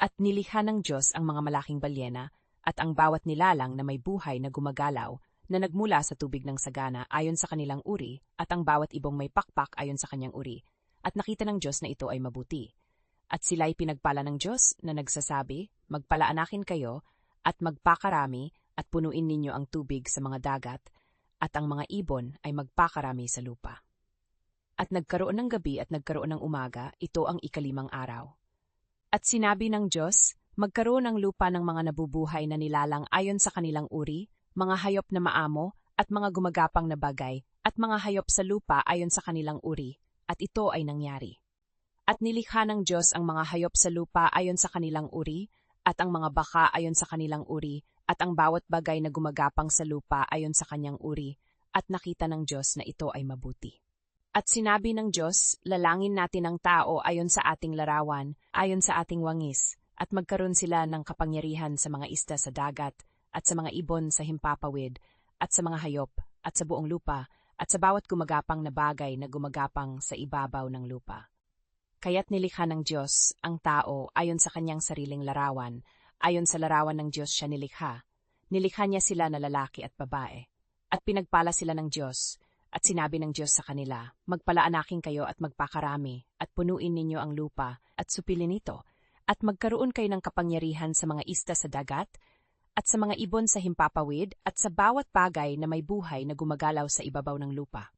At nilikha ng Diyos ang mga malaking balyena at ang bawat nilalang na may buhay na gumagalaw na nagmula sa tubig ng sagana ayon sa kanilang uri at ang bawat ibong may pakpak ayon sa kanyang uri. At nakita ng Diyos na ito ay mabuti. At sila'y pinagpala ng Diyos na nagsasabi, Magpalaanakin kayo at magpakarami at punuin ninyo ang tubig sa mga dagat at ang mga ibon ay magpakarami sa lupa. At nagkaroon ng gabi at nagkaroon ng umaga, ito ang ikalimang araw. At sinabi ng Diyos, magkaroon ng lupa ng mga nabubuhay na nilalang ayon sa kanilang uri, mga hayop na maamo, at mga gumagapang na bagay, at mga hayop sa lupa ayon sa kanilang uri, at ito ay nangyari. At nilikha ng Diyos ang mga hayop sa lupa ayon sa kanilang uri, at ang mga baka ayon sa kanilang uri, at ang bawat bagay na gumagapang sa lupa ayon sa kanyang uri, at nakita ng Diyos na ito ay mabuti. At sinabi ng Diyos, lalangin natin ang tao ayon sa ating larawan, ayon sa ating wangis, at magkaroon sila ng kapangyarihan sa mga isda sa dagat, at sa mga ibon sa himpapawid, at sa mga hayop, at sa buong lupa, at sa bawat gumagapang na bagay na gumagapang sa ibabaw ng lupa. Kaya't nilikha ng Diyos ang tao ayon sa kanyang sariling larawan, ayon sa larawan ng Diyos siya nilikha. Nilikha niya sila na lalaki at babae. At pinagpala sila ng Diyos, at sinabi ng Diyos sa kanila, Magpalaanakin kayo at magpakarami, at punuin ninyo ang lupa, at supilin ito, at magkaroon kayo ng kapangyarihan sa mga ista sa dagat, at sa mga ibon sa himpapawid, at sa bawat bagay na may buhay na gumagalaw sa ibabaw ng lupa.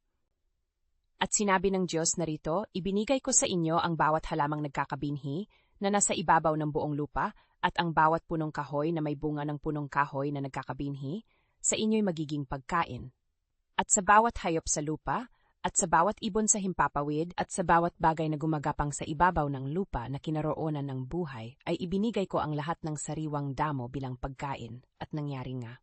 At sinabi ng Diyos na rito, Ibinigay ko sa inyo ang bawat halamang nagkakabinhi, na nasa ibabaw ng buong lupa, at ang bawat punong kahoy na may bunga ng punong kahoy na nagkakabinhi, sa inyo'y magiging pagkain at sa bawat hayop sa lupa, at sa bawat ibon sa himpapawid, at sa bawat bagay na gumagapang sa ibabaw ng lupa na kinaroonan ng buhay, ay ibinigay ko ang lahat ng sariwang damo bilang pagkain, at nangyari nga.